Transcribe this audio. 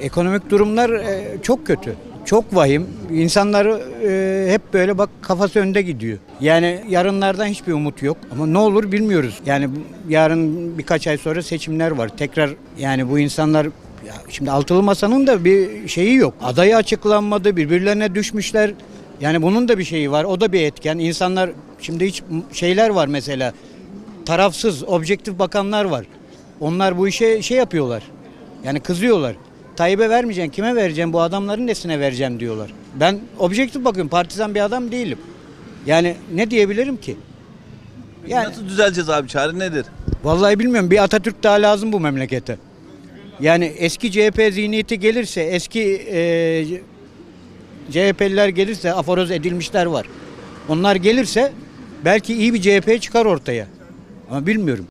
Ekonomik durumlar e, çok kötü. Çok vahim. İnsanlar e, hep böyle bak kafası önde gidiyor. Yani yarınlardan hiçbir umut yok. Ama ne olur bilmiyoruz. Yani yarın birkaç ay sonra seçimler var. Tekrar yani bu insanlar şimdi altılı masanın da bir şeyi yok. Adayı açıklanmadı. Birbirlerine düşmüşler. Yani bunun da bir şeyi var. O da bir etken. İnsanlar şimdi hiç şeyler var mesela. Tarafsız, objektif bakanlar var. Onlar bu işe şey yapıyorlar. Yani kızıyorlar. Tayyip'e vermeyeceksin, kime vereceğim, bu adamların nesine vereceğim diyorlar. Ben objektif bakıyorum, partizan bir adam değilim. Yani ne diyebilirim ki? Yani Nasıl düzeleceğiz abi? Çare nedir? vallahi bilmiyorum bir Atatürk daha lazım bu memlekete. Yani eski CHP zihniyeti gelirse, eski e, CHP'liler gelirse, aforoz edilmişler var. Onlar gelirse belki iyi bir CHP çıkar ortaya. Ama bilmiyorum.